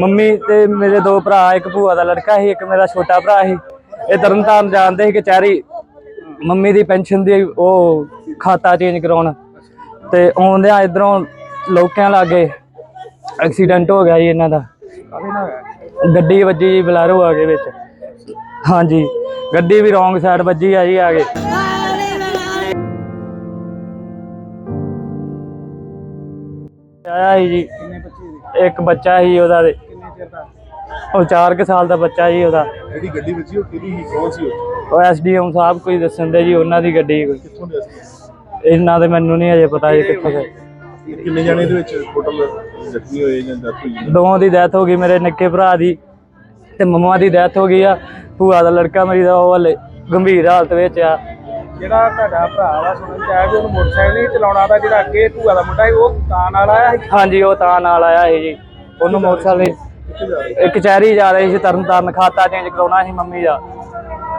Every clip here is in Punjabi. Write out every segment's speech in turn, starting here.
ਮੰਮੀ ਤੇ ਮੇਰੇ ਦੋ ਭਰਾ, ਇੱਕ ਭੂਆ ਦਾ ਲੜਕਾ ਸੀ, ਇੱਕ ਮੇਰਾ ਛੋਟਾ ਭਰਾ ਸੀ। ਇਹ ਤਰਨਤਾਰਨ ਜਾਂਦੇ ਸੀ ਕਚਹਿਰੀ। ਮੰਮੀ ਦੀ ਪੈਨਸ਼ਨ ਦੀ ਉਹ ਖਾਤਾ ਚੇਂਜ ਕਰਾਉਣ। ਤੇ ਆਉਂਦਿਆਂ ਇਧਰੋਂ ਲੋਕਾਂ ਲਾਗੇ ਐਕਸੀਡੈਂਟ ਹੋ ਗਿਆ ਜੀ ਇਹਨਾਂ ਦਾ। ਗੱਡੀ ਵੱਜੀ ਜੀ ਬਲੈਰੋ ਆ ਗਏ ਵਿੱਚ। ਹਾਂਜੀ, ਗੱਡੀ ਵੀ ਰੋਂਗ ਸਾਈਡ ਵੱਜੀ ਆ ਜੀ ਆ ਗਏ ਆਇਆ ਸੀ ਜੀ ਇੱਕ ਬੱਚਾ ਸੀ ਉਹਦਾ ਤੇ ਉਹ 4 ਕੁ ਸਾਲ ਦਾ ਬੱਚਾ ਸੀ ਉਹਦਾ। ਜਿਹੜੀ ਗੱਡੀ ਵਿੱਚ ਸੀ ਉਹ ਕਿਹਦੀ ਸੀ? ਕੌਣ ਸੀ ਉਹ? ਉਹ ਐਸਡੀਐਮ ਸਾਹਿਬ ਕੋਈ ਦੱਸਣ ਦੇ ਜੀ ਉਹਨਾਂ ਦੀ ਗੱਡੀ ਕੋਈ। ਕਿੱਥੋਂ ਦੇ ਸੀ? ਇਹਨਾਂ ਦੇ ਮੈਨੂੰ ਨਹੀਂ ਅਜੇ ਪਤਾ ਜੀ ਕਿੱਥੇ ਗਏ ਕਿੰਨੇ ਜਾਣੇ ਦੇ ਵਿੱਚ ਟੋਟਲ ਜ਼ਖਮੀ ਹੋਏ ਜਾਂ ਡੈਥ ਹੋਈ? ਦੋਵਾਂ ਦੀ ਡੈਥ ਹੋ ਗਈ ਮੇਰੇ ਨਿੱਕੇ ਭਰਾ ਦੀ ਤੇ ਮੰਮਾ ਦੀ ਡੈਥ ਹੋ ਗਈ ਆ। ਭੂਆ ਦਾ ਲੜਕਾ ਮੇਰੀ ਦਾ ਉਹ ਹਲੇ ਗੰਭੀਰ ਹਾਲਤ ਵਿੱਚ ਆ। ਜਿਹੜਾ ਤੁਹਾਡਾ ਭਰਾ ਵਾ ਸੁਣਨ ਚ ਆਇਆ ਵੀ ਉਹਨੂੰ ਮੋਟਰਸਾਈਕਲ ਨਹੀਂ ਚਲਾਉਣਾ ਦਾ ਜਿਹੜਾ ਅੱਗੇ ਭੂਆ ਦਾ ਮੁੰਡਾ ਸੀ ਉਹ ਤਾਂ ਨਾਲ ਆਇਆ ਸੀ? ਹਾਂਜੀ ਉਹ ਤਾਂ ਨਾਲ ਆਇਆ ਸੀ ਜੀ। ਉਹਨੂੰ ਮੋਟਰਸਾਈਕਲ ਇਹ ਕਚਹਿਰੀ ਜਾ ਰਹੀ ਸੀ? ਤਰਨ ਤਾਰਨ ਖਾਤਾ ਚੇਂਜ ਕਰਾਉਣਾ ਸੀ ਮੰਮੀ ਦਾ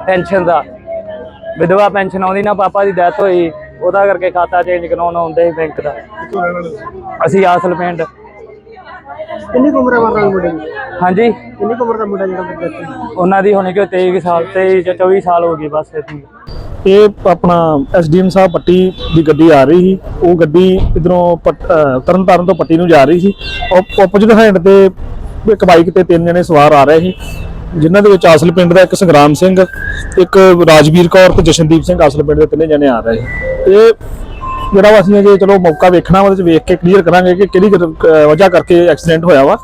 ਪੈਨਸ਼ਨ ਦਾ। ਵਿਧਵਾ ਪੈਨਸ਼ਨ ਆਉਂਦੀ ਨਾ ਪਾਪਾ ਦੀ ਡੈਥ ਹੋਈ ਉਹਦਾ ਕਰਕੇ ਖਾਤਾ ਚੇਂਜ ਕਰਾਉਣ ਆਉਂਦੇ ਸੀ ਬੈਂਕ ਦਾ? ਅਸੀਂ ਆਸਲ ਪਿੰਡ। ਕਿੰਨੀ ਉਮਰ ਹੈ ਮਰਨ ਮੁੰਡੇ ਦੀ? ਹਾਂਜੀ? ਕਿੰਨੀ ਉਮਰ ਦਾ ਮੁੰਡਾ ਜਿਹੜਾ ਉਹਨਾਂ ਦੀ ਹੋਣੀ ਕਿ 23 ਕੁ ਸਾਲ 23 ਜਾਂ 24 ਸਾਲ ਹੋ ਗਈ ਬਸ ਇਤਨੀ ਇਹ ਆਪਣਾ ਐਸਡੀਐਮ ਸਾਹਿਬ ਪੱਟੀ ਦੀ ਗੱਡੀ ਆ ਰਹੀ ਸੀ। ਉਹ ਗੱਡੀ ਇਧਰੋਂ ਤਰਨਤਾਰਨ ਤੋਂ ਪੱਟੀ ਨੂੰ ਜਾ ਰਹੀ ਸੀ। ਆਪੋਜ਼ਿਟ ਹੈਂਡ ਤੇ ਇੱਕ ਬਾਈਕ ਤੇ ਤਿੰਨ ਜਣੇ ਸਵਾਰ ਆ ਰਹੇ ਸੀ। ਜਿਨ੍ਹਾਂ ਦੇ ਵਿੱਚ ਆਸਲ ਪਿੰਡ ਦਾ ਇੱਕ ਸੰਗਰਾਮ ਸਿੰਘ, ਇੱਕ ਰਾਜਵੀਰ ਕੌਰ ਤੇ ਜਸ਼ਨਦੀਪ ਸਿੰਘ ਆਸਲ ਪਿੰਡ ਦੇ ਤਿੰਨੇ ਜਣੇ ਆ ਰਹੇ ਸੀ। ਇਹ ਜਿਹੜਾ ਵਾ ਅਸੀਂ ਜੇ ਚਲੋ ਮੌਕਾ ਵੇਖਣਾ ਉਹਦੇ ਚ ਵੇਖ ਕੇ ਕਲੀਅਰ ਕਰਾਂਗੇ ਕਿ ਕਿਹੜੀ ਵਜ੍ਹਾ ਕਰਕੇ ਐਕਸੀਡੈਂਟ ਹੋਇਆ ਵਾ।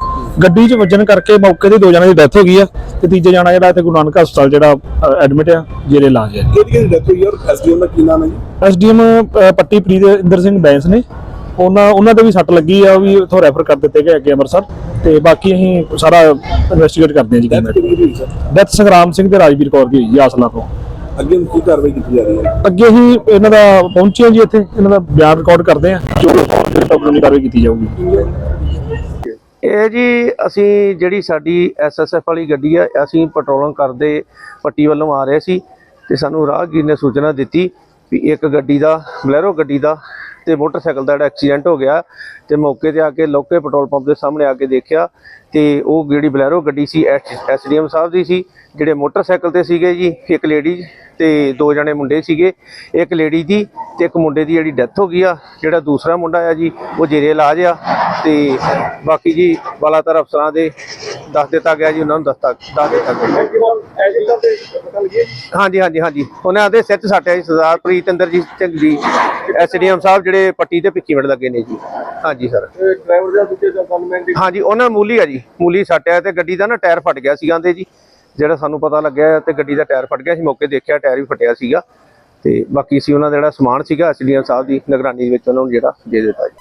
ਗੱਡੀ 'ਚ ਵੱਜਣ ਕਰਕੇ ਮੌਕੇ ਤੇ ਦੋ ਜਣਿਆਂ ਦੀ ਡੈਥ ਹੋ ਗਈ ਆ ਤੇ ਤੀਜੇ ਜਣਾ ਜਿਹੜਾ ਇੱਥੇ ਗੁਰੂ ਨਾਨਕ ਹਸਪਤਾਲ ਜਿਹੜਾ ਐਡਮਿਟ ਆ ਜੇਰੇ ਇਲਾਜ ਹੈ ਕਿਹਦੀ ਕਿਹਦੀ ਡੈਥ ਹੋਈ ਹੈ ਔਰ ਐਸਡੀਐਮ ਦਾ ਕੀ ਨਾਮ ਹੈ ਜੀ? ਐਸਡੀਐਮ ਪੱਟੀ ਪ੍ਰੀਤ ਇੰਦਰ ਸਿੰਘ ਬੈਂਸ ਨੇ। ਉਹਨਾਂ ਉਹਨਾਂ ਦੇ ਵੀ ਸੱਟ ਲੱਗੀ ਆ ਉਹ ਵੀ ਉੱਥੋਂ ਰੈਫਰ ਕਰ ਦਿੱਤੇ ਗਏ ਅੱਗੇ ਅੰਮ੍ਰਿਤਸਰ। ਤੇ ਬਾਕੀ ਅਸੀਂ ਸਾਰਾ ਇਨਵੈਸਟੀਗੇਟ ਕਰਦੇ ਹਾਂ ਜੀ ਸਰ ਡੈਥ ਸੰਗਰਾਮ ਸਿੰਘ ਤੇ ਰਾਜਵੀਰ ਕੌਰ ਦੀ ਹੋਈ ਆਸਲਾ ਤੋਂ। ਅੱਗੇ ਕੀ ਕਾਰਵਾਈ ਕੀਤੀ ਜਾ ਰਹੀ ਹੈ? ਅੱਗੇ ਅਸੀਂ ਇਹਨਾਂ ਦਾ ਪਹੁੰਚੇ ਹਾਂ ਜੀ ਇੱਥੇ ਇਹਨਾਂ ਦਾ ਬਿਆਨ ਰਿਕਾਰਡ ਕਰਦੇ ਹਾਂ। ਜੋ ਕਾਰਵਾਈ ਕੀਤੀ ਜਾਊਗੀ। ਇਹ ਜੀ ਅਸੀਂ ਜਿਹੜੀ ਸਾਡੀ ਐਸਐਸਐਫ ਵਾਲੀ ਗੱਡੀ ਆ, ਅਸੀਂ ਪੈਟਰੋਲਿੰਗ ਕਰਦੇ ਪੱਟੀ ਵੱਲੋਂ ਆ ਰਹੇ ਸੀ ਤੇ ਸਾਨੂੰ ਰਾਹਗੀਰ ਨੇ ਸੂਚਨਾ ਦਿੱਤੀ ਵੀ ਇੱਕ ਗੱਡੀ ਦਾ, ਬਲੈਰੋ ਗੱਡੀ ਦਾ ਤੇ ਮੋਟਰਸਾਈਕਲ ਦਾ ਜਿਹੜਾ ਐਕਸੀਡੈਂਟ ਹੋ ਗਿਆ ਤੇ ਮੌਕੇ ਤੇ ਆ ਕੇ ਲੋਕੇ ਪੈਟਰੋਲ ਪੰਪ ਦੇ ਸਾਹਮਣੇ ਆ ਕੇ ਦੇਖਿਆ ਤੇ ਉਹ ਜਿਹੜੀ ਬਲੈਰੋ ਗੱਡੀ ਸੀ ਐਸਡੀਐਮ ਸਾਹਿਬ ਦੀ ਸੀ, ਜਿਹੜੇ ਮੋਟਰਸਾਈਕਲ ਤੇ ਸੀਗੇ ਜੀ, ਇੱਕ ਲੇਡੀ ਤੇ ਦੋ ਜਣੇ ਮੁੰਡੇ ਸੀਗੇ, ਇੱਕ ਲੇਡੀ ਦੀ ਤੇ ਇੱਕ ਮੁੰਡੇ ਦੀ ਜਿਹੜੀ ਡੈਥ ਹੋ ਗਈ ਆ, ਜਿਹੜਾ ਦੂਸਰਾ ਮੁੰਡਾ ਆ ਜੀ, ਉਹ ਜੇਰੇ ਇਲਾਜ ਆ ਤੇ ਬਾਕੀ ਜੀ ਬਾਲਾਤਰ ਅਫਸਰਾਂ ਦੇ ਦੱਸ ਦਿੱਤਾ ਗਿਆ ਜੀ, ਉਹਨਾਂ ਨੂੰ ਦੱਸਤਾ, ਦੱਸ ਦਿੱਤਾ ਗਿਆ। ਹਾਂਜੀ ਹਾਂਜੀ ਹਾਂਜੀ। ਉਹਨਾਂ ਦੇ ਸਿਰ 'ਚ ਸਾਟਿਆ ਜੀ, ਸਰਦਾਰ ਪ੍ਰੀਤਿੰਦਰ ਜੀ ਸਿੰਘ ਜੀ। ਐਸਡੀਐਮ ਸਾਹਿਬ ਜਿਹੜੇ ਪੱਟੀ ਤੇ ਭਿੱਖੀ ਮਿੰਟ ਲੱਗੇ ਨੇ ਜੀ। ਹਾਂਜੀ ਸਰ। ਡਰਾਈਵਰ ਦਾ ਦੂਜੇ ਦਾ ਗਨਮੈਨ ਦੀ ਹਾਂਜੀ ਉਹਨਾਂ ਮੂਲੀ ਆ ਜੀ। ਮੂਲੀ ਸੱਟਿਆ ਤੇ ਗੱਡੀ ਦਾ ਨਾ ਟਾਇਰ ਫਟ ਗਿਆ ਸੀ ਆਂਦੇ ਜੀ। ਜਿਹੜਾ ਸਾਨੂੰ ਪਤਾ ਲੱਗਿਆ ਤੇ ਗੱਡੀ ਦਾ ਟਾਇਰ ਫਟ ਗਿਆ। ਸੀ ਮੌਕੇ ਦੇਖਿਆ ਟਾਇਰ ਵੀ ਫਟਿਆ ਸੀਗਾ। ਤੇ ਬਾਕੀ ਸੀ ਉਹਨਾਂ ਦਾ ਜਿਹੜਾ ਸਮਾਨ ਸੀਗਾ ਐਸਡੀਐਮ ਸਾਹਿਬ ਦੀ ਨਿਗਰਾਨੀ ਦੇ ਵਿੱਚ ਉਹਨਾਂ ਨੂੰ ਜਿਹੜਾ ਦੇ ਦਿੱਤਾ ਜੀ।